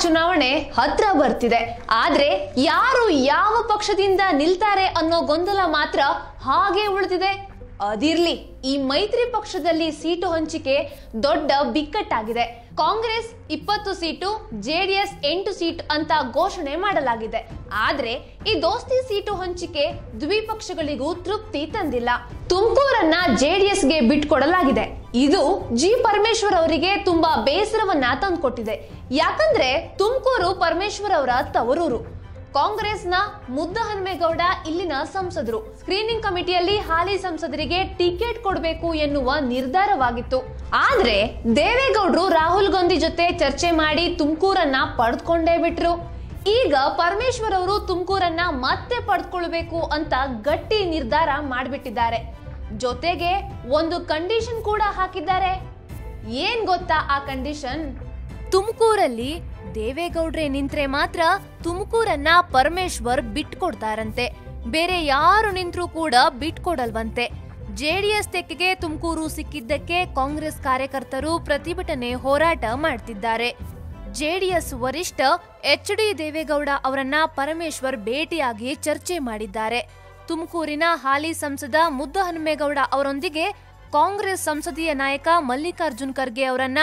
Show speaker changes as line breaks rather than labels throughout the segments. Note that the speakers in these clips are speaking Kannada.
ಚುನಾವಣೆ ಹತ್ರ ಬರ್ತಿದೆ. ಆದ್ರೆ ಯಾರು ಯಾವ ಪಕ್ಷದಿಂದ ನಿಲ್ತಾರೆ ಅನ್ನೋ ಗೊಂದಲ ಮಾತ್ರ ಹಾಗೆ ಉಳಿದಿದೆ. ಅದಿರ್ಲಿ, ಈ ಮೈತ್ರಿ ಪಕ್ಷದಲ್ಲಿ ಸೀಟು ಹಂಚಿಕೆ ದೊಡ್ಡ ಬಿಕ್ಕಟ್ಟಾಗಿದೆ. ಕಾಂಗ್ರೆಸ್ ಇಪ್ಪತ್ತು ಸೀಟು, ಜೆಡಿಎಸ್ ಎಂಟು ಸೀಟ್ ಅಂತ ಘೋಷಣೆ ಮಾಡಲಾಗಿದೆ. ಆದ್ರೆ ಈ ದೋಸ್ತಿ ಸೀಟು ಹಂಚಿಕೆ ದ್ವಿಪಕ್ಷಗಳಿಗೂ ತೃಪ್ತಿ ತಂದಿಲ್ಲ. ತುಮಕೂರನ್ನ ಜೆಡಿಎಸ್ಗೆ ಬಿಟ್ಕೊಡಲಾಗಿದೆ. ಇದು ಜಿ ಪರಮೇಶ್ವರ್ ಅವರಿಗೆ ತುಂಬಾ ಬೇಸರವನ್ನ ತಂದ್ಕೊಟ್ಟಿದೆ. ಯಾಕಂದ್ರೆ ತುಮಕೂರು ಪರಮೇಶ್ವರ್ ಅವರ ತವರೂರು. ಕಾಂಗ್ರೆಸ್ನ ಮುದ್ದಹನುಮೇಗೌಡ ಇಲ್ಲಿನ ಸಂಸದರು. ಸ್ಕ್ರೀನಿಂಗ್ ಕಮಿಟಿಯಲ್ಲಿ ಹಾಲಿ ಸಂಸದರಿಗೆ ಟಿಕೆಟ್ ಕೊಡಬೇಕು ಎನ್ನುವ ನಿರ್ಧಾರವಾಗಿತ್ತು. ಆದ್ರೆ ದೇವೇಗೌಡರು ರಾಹುಲ್ ಗಾಂಧಿ ಜೊತೆ ಚರ್ಚೆ ಮಾಡಿ ತುಮಕೂರನ್ನ ಪಡೆದುಕೊಂಡೇ ಬಿಟ್ರು. ಈಗ ಪರಮೇಶ್ವರ್ ಅವರು ತುಮಕೂರನ್ನ ಮತ್ತೆ ಪಡೆದುಕೊಳ್ಬೇಕು ಅಂತ ಗಟ್ಟಿ ನಿರ್ಧಾರ ಮಾಡಿಬಿಟ್ಟಿದ್ದಾರೆ. ಜೊತೆಗೆ ಒಂದು ಕಂಡೀಷನ್ ಕೂಡ ಹಾಕಿದ್ದಾರೆ. ಏನ್ ಗೊತ್ತಾ ಆ ಕಂಡೀಷನ್ ತುಮಕೂರಲ್ಲಿ ದೇವೇಗೌಡ್ರೆ ನಿಂತ್ರೆ ಮಾತ್ರ ತುಮಕೂರನ್ನ ಪರಮೇಶ್ವರ್ ಬಿಟ್ಕೊಡ್ತಾರಂತೆ. ಬೇರೆ ಯಾರು ನಿಂತ್ರೂ ಕೂಡ ಬಿಟ್ಕೊಡಲ್ವಂತೆ. ಜೆಡಿಎಸ್ ತೆಕ್ಕೆಗೆ ತುಮಕೂರು ಸಿಕ್ಕಿದ್ದಕ್ಕೆ ಕಾಂಗ್ರೆಸ್ ಕಾರ್ಯಕರ್ತರು ಪ್ರತಿಭಟನೆ ಹೋರಾಟ ಮಾಡ್ತಿದ್ದಾರೆ. ಜೆಡಿಎಸ್ ವರಿಷ್ಠ ಎಚ್ ಡಿ ದೇವೇಗೌಡ ಅವರನ್ನ ಪರಮೇಶ್ವರ್ ಭೇಟಿಯಾಗಿ ಚರ್ಚೆ ಮಾಡಿದ್ದಾರೆ. ತುಮಕೂರಿನ ಹಾಲಿ ಸಂಸದ ಮುದ್ದಹನುಮೇಗೌಡ ಅವರೊಂದಿಗೆ ಕಾಂಗ್ರೆಸ್ ಸಂಸದೀಯ ನಾಯಕ ಮಲ್ಲಿಕಾರ್ಜುನ್ ಖರ್ಗೆ ಅವರನ್ನ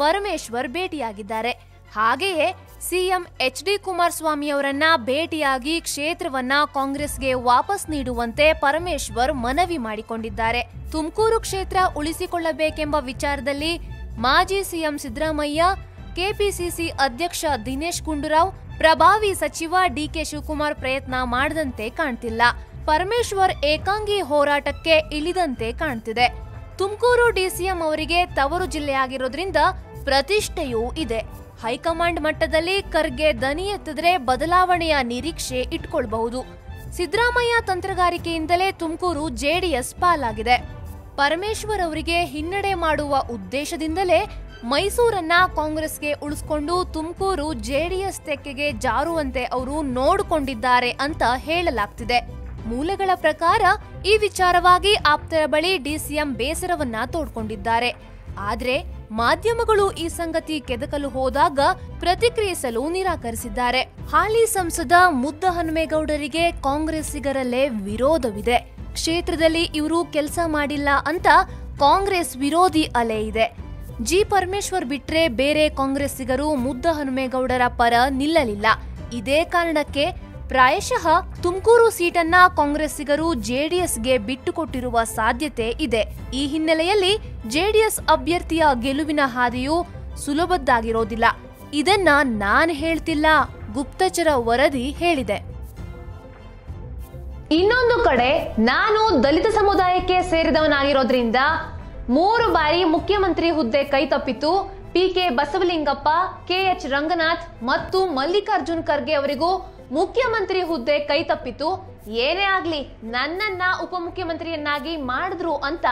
ಪರಮೇಶ್ವರ್ ಭೇಟಿಯಾಗಿದ್ದಾರೆ. ಹಾಗೆಯೇ ಸಿಎಂ ಎಚ್ ಡಿ ಕುಮಾರಸ್ವಾಮಿ ಅವರನ್ನ ಭೇಟಿಯಾಗಿ ಕ್ಷೇತ್ರವನ್ನ ಕಾಂಗ್ರೆಸ್ಗೆ ವಾಪಸ್ ನೀಡುವಂತೆ ಪರಮೇಶ್ವರ್ ಮನವಿ ಮಾಡಿಕೊಂಡಿದ್ದಾರೆ. ತುಮಕೂರು ಕ್ಷೇತ್ರ ಉಳಿಸಿಕೊಳ್ಳಬೇಕೆಂಬ ವಿಚಾರದಲ್ಲಿ ಮಾಜಿ ಸಿಎಂ ಸಿದ್ದರಾಮಯ್ಯ, ಕೆಪಿಸಿಸಿ ಅಧ್ಯಕ್ಷ ದಿನೇಶ್ ಗುಂಡೂರಾವ್, ಪ್ರಭಾವಿ ಸಚಿವ ಡಿಕೆ ಶಿವಕುಮಾರ್ ಪ್ರಯತ್ನ ಮಾಡದಂತೆ ಕಾಣ್ತಿಲ್ಲ. ಪರಮೇಶ್ವರ್ ಏಕಾಂಗಿ ಹೋರಾಟಕ್ಕೆ ಇಳಿದಂತೆ ಕಾಣ್ತಿದೆ. ತುಮಕೂರು ಡಿಸಿಎಂ ಅವರಿಗೆ ತವರು ಜಿಲ್ಲೆಯಾಗಿರೋದ್ರಿಂದ ಪ್ರತಿಷ್ಠೆಯೂ ಇದೆ. ಹೈಕಮಾಂಡ್ ಮಟ್ಟದಲ್ಲಿ ಖರ್ಗೆ ದನಿ ಎತ್ತಿದ್ರೆ ಬದಲಾವಣೆಯ ನಿರೀಕ್ಷೆ ಇಟ್ಕೊಳ್ಬಹುದು. ಸಿದ್ದರಾಮಯ್ಯ ತಂತ್ರಗಾರಿಕೆಯಿಂದಲೇ ತುಮಕೂರು ಜೆಡಿಎಸ್ ಪಾಲಾಗಿದೆ. ಪರಮೇಶ್ವರ್ ಅವರಿಗೆ ಹಿನ್ನಡೆ ಮಾಡುವ ಉದ್ದೇಶದಿಂದಲೇ ಮೈಸೂರನ್ನ ಕಾಂಗ್ರೆಸ್ಗೆ ಉಳಿಸ್ಕೊಂಡು ತುಮಕೂರು ಜೆಡಿಎಸ್ ತೆಕ್ಕೆಗೆ ಜಾರುವಂತೆ ಅವರು ನೋಡಿಕೊಂಡಿದ್ದಾರೆ ಅಂತ ಹೇಳಲಾಗ್ತಿದೆ. ಮೂಲಗಳ ಪ್ರಕಾರ ಈ ವಿಚಾರವಾಗಿ ಆಪ್ತರ ಬಳಿ ಡಿಸಿಎಂ ಬೇಸರವನ್ನ ತೋಡ್ಕೊಂಡಿದ್ದಾರೆ. ಆದ್ರೆ ಮಾಧ್ಯಮಗಳು ಈ ಸಂಗತಿ ಕೆದಕಲು ಹೋದಾಗ ಪ್ರತಿಕ್ರಿಯಿಸಲು ನಿರಾಕರಿಸಿದ್ದಾರೆ. ಹಾಲಿ ಸಂಸದ ಮುದ್ದ ಹನುಮೇಗೌಡರಿಗೆ ಕಾಂಗ್ರೆಸ್ಸಿಗರಲ್ಲೇ ವಿರೋಧವಿದೆ. ಕ್ಷೇತ್ರದಲ್ಲಿ ಇವರು ಕೆಲಸ ಮಾಡಿಲ್ಲ ಅಂತ ಕಾಂಗ್ರೆಸ್ ವಿರೋಧಿ ಅಲೆ ಇದೆ. ಜಿ ಪರಮೇಶ್ವರ್ ಬಿಟ್ರೆ ಬೇರೆ ಕಾಂಗ್ರೆಸ್ಸಿಗರು ಮುದ್ದ ಹನುಮೇಗೌಡರ ಪರ ನಿಲ್ಲಲಿಲ್ಲ. ಇದೇ ಕಾರಣಕ್ಕೆ ಪ್ರಾಯಶಃ ತುಮಕೂರು ಸೀಟನ್ನ ಕಾಂಗ್ರೆಸ್ಸಿಗರು ಜೆಡಿಎಸ್ಗೆ ಬಿಟ್ಟುಕೊಟ್ಟಿರುವ ಸಾಧ್ಯತೆ ಇದೆ. ಈ ಹಿನ್ನೆಲೆಯಲ್ಲಿ ಜೆಡಿಎಸ್ ಅಭ್ಯರ್ಥಿಯ ಗೆಲುವಿನ ಹಾದಿಯು ಸುಲಭದ್ದಾಗಿರೋದಿಲ್ಲ. ಇದನ್ನ ನಾನು ಹೇಳ್ತಿಲ್ಲ, ಗುಪ್ತಚರ ವರದಿ ಹೇಳಿದೆ. ಇನ್ನೊಂದು ಕಡೆ ನಾನು ದಲಿತ ಸಮುದಾಯಕ್ಕೆ ಸೇರಿದವನಾಗಿರೋದ್ರಿಂದ ಮೂರು ಬಾರಿ ಮುಖ್ಯಮಂತ್ರಿ ಹುದ್ದೆ ಕೈತಪ್ಪಿತು P K Basavalingappa, K H Ranganath ಮತ್ತು ಮಲ್ಲಿಕಾರ್ಜುನ್ ಖರ್ಗೆ ಅವರಿಗೂ ಮುಖ್ಯಮಂತ್ರಿ ಹುದ್ದೆ ಕೈ ತಪ್ಪಿತು. ಏನೇ ಆಗ್ಲಿ ನನ್ನನ್ನ ಉಪಮುಖ್ಯಮಂತ್ರಿಯನ್ನಾಗಿ ಮಾಡಿದ್ರು ಅಂತ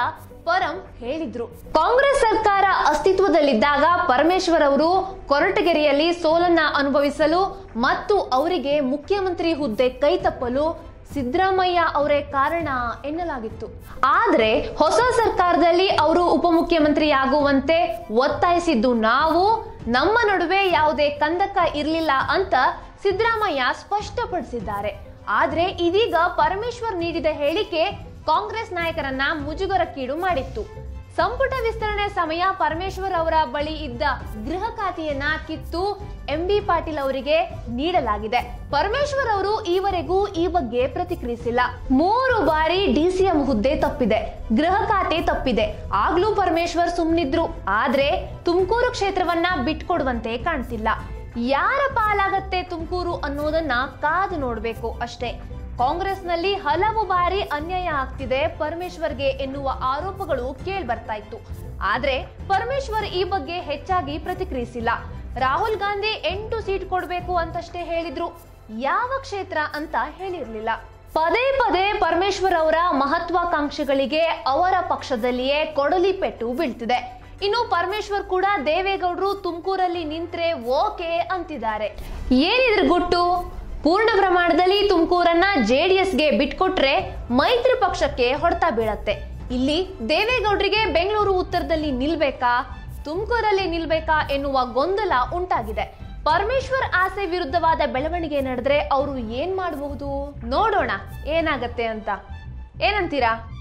ಪರಂ ಹೇಳಿದ್ರು. ಕಾಂಗ್ರೆಸ್ ಸರ್ಕಾರ ಅಸ್ತಿತ್ವದಲ್ಲಿದ್ದಾಗ ಪರಮೇಶ್ವರ್ ಅವರು ಕೊರಟಗೆರೆಯಲ್ಲಿ ಸೋಲನ್ನ ಅನುಭವಿಸಲು ಮತ್ತು ಅವರಿಗೆ ಮುಖ್ಯಮಂತ್ರಿ ಹುದ್ದೆ ಕೈ ತಪ್ಪಲು ಸಿದ್ದರಾಮಯ್ಯ ಅವರೇ ಕಾರಣ ಎನ್ನಲಾಗಿತ್ತು. ಆದ್ರೆ ಹೊಸ ಸರ್ಕಾರದಲ್ಲಿ ಅವರು ಉಪಮುಖ್ಯಮಂತ್ರಿ ಆಗುವಂತೆ ಒತ್ತಾಯಿಸಿದ್ದು ನಾವು, ನಮ್ಮ ನಡುವೆ ಯಾವುದೇ ಕಂದಕ ಇರಲಿಲ್ಲ ಅಂತ ಸಿದ್ದರಾಮಯ್ಯ ಸ್ಪಷ್ಟಪಡಿಸಿದ್ದಾರೆ. ಆದ್ರೆ ಇದೀಗ ಪರಮೇಶ್ವರ್ ನೀಡಿದ ಹೇಳಿಕೆ ಕಾಂಗ್ರೆಸ್ ನಾಯಕರನ್ನ ಮುಜುಗರಕ್ಕೀಡು ಮಾಡಿತ್ತು. ಸಂಪುಟ ವಿಸ್ತರಣೆ ಸಮಯ ಪರಮೇಶ್ವರ್ ಅವರ ಬಳಿ ಇದ್ದ ಗೃಹ ಖಾತೆಯನ್ನ ಕಿತ್ತು ಎಂ ಬಿ ಪಾಟೀಲ್ ಅವರಿಗೆ ನೀಡಲಾಗಿದೆ. ಪರಮೇಶ್ವರ್ ಅವರು ಈವರೆಗೂ ಈ ಬಗ್ಗೆ ಪ್ರತಿಕ್ರಿಯಿಸಿಲ್ಲ. ಮೂರು ಬಾರಿ ಡಿಸಿಎಂ ಹುದ್ದೆ ತಪ್ಪಿದೆ, ಗೃಹ ಖಾತೆ ತಪ್ಪಿದೆ. ಆಗ್ಲೂ ಪರಮೇಶ್ವರ್ ಸುಮ್ಮನಿದ್ರು ಆದ್ರೆ ತುಮಕೂರು ಕ್ಷೇತ್ರವನ್ನ ಬಿಟ್ಕೊಡುವಂತೆ ಕಾಣ್ತಿಲ್ಲ. ಯಾರ ಪಾಲಾಗತ್ತೆ ತುಮಕೂರು ಅನ್ನೋದನ್ನ ಕಾದು ನೋಡಬೇಕು ಅಷ್ಟೇ. ಕಾಂಗ್ರೆಸ್ನಲ್ಲಿ ಹಲವು ಬಾರಿ ಅನ್ಯಾಯ ಆಗ್ತಿದೆ ಪರಮೇಶ್ವರ್ಗೆ ಎನ್ನುವ ಆರೋಪಗಳು ಕೇಳಿ ಬರ್ತಾ ಇತ್ತು. ಆದ್ರೆ ಪರಮೇಶ್ವರ್ ಈ ಬಗ್ಗೆ ಹೆಚ್ಚಾಗಿ ಪ್ರತಿಕ್ರಿಯಿಸಿಲ್ಲ. ರಾಹುಲ್ ಗಾಂಧಿ ಎಂಟು ಸೀಟ್ ಕೊಡಬೇಕು ಅಂತಷ್ಟೇ ಹೇಳಿದ್ರು. ಯಾವ ಕ್ಷೇತ್ರ ಅಂತ ಹೇಳಿರ್ಲಿಲ್ಲ. ಪದೇ ಪದೇ ಪರಮೇಶ್ವರ್ ಅವರ ಮಹತ್ವಾಕಾಂಕ್ಷೆಗಳಿಗೆ ಅವರ ಪಕ್ಷದಲ್ಲಿಯೇ ಕೊಡಲಿ ಪೆಟ್ಟು ಬೀಳ್ತಿದೆ. ಇನ್ನು ಪರಮೇಶ್ವರ್ ಕೂಡ ದೇವೇಗೌಡರು ತುಮಕೂರಲ್ಲಿ ನಿಂತ್ರೆ ಓಕೆ ಅಂತಿದ್ದಾರೆ. ಏನಿದ್ರ ಗುಟ್ಟು? ಪೂರ್ಣ ಪ್ರಮಾಣದಲ್ಲಿ ತುಮಕೂರನ್ನ ಎಸ್ಗೆ ಬಿಟ್ಕೊಟ್ರೆ ಮೈತ್ರಿ ಪಕ್ಷಕ್ಕೆ ಹೊಡೆತ ಬೀಳತ್ತೆ. ಇಲ್ಲಿ ದೇವೇಗೌಡರಿಗೆ ಬೆಂಗಳೂರು ಉತ್ತರದಲ್ಲಿ ನಿಲ್ಬೇಕಾ? ತುಮಕೂರಲ್ಲಿ ನಿಲ್ಬೇಕಾ ಎನ್ನುವ ಗೊಂದಲ ಉಂಟಾಗಿದೆ. ಪರಮೇಶ್ವರ್ ಆಸೆ ವಿರುದ್ಧವಾದ ಬೆಳವಣಿಗೆ ನಡೆದ್ರೆ ಅವರು ಏನ್ ಮಾಡಬಹುದು? ನೋಡೋಣ, ಏನಾಗತ್ತೆ ಅಂತ. ಏನಂತೀರಾ?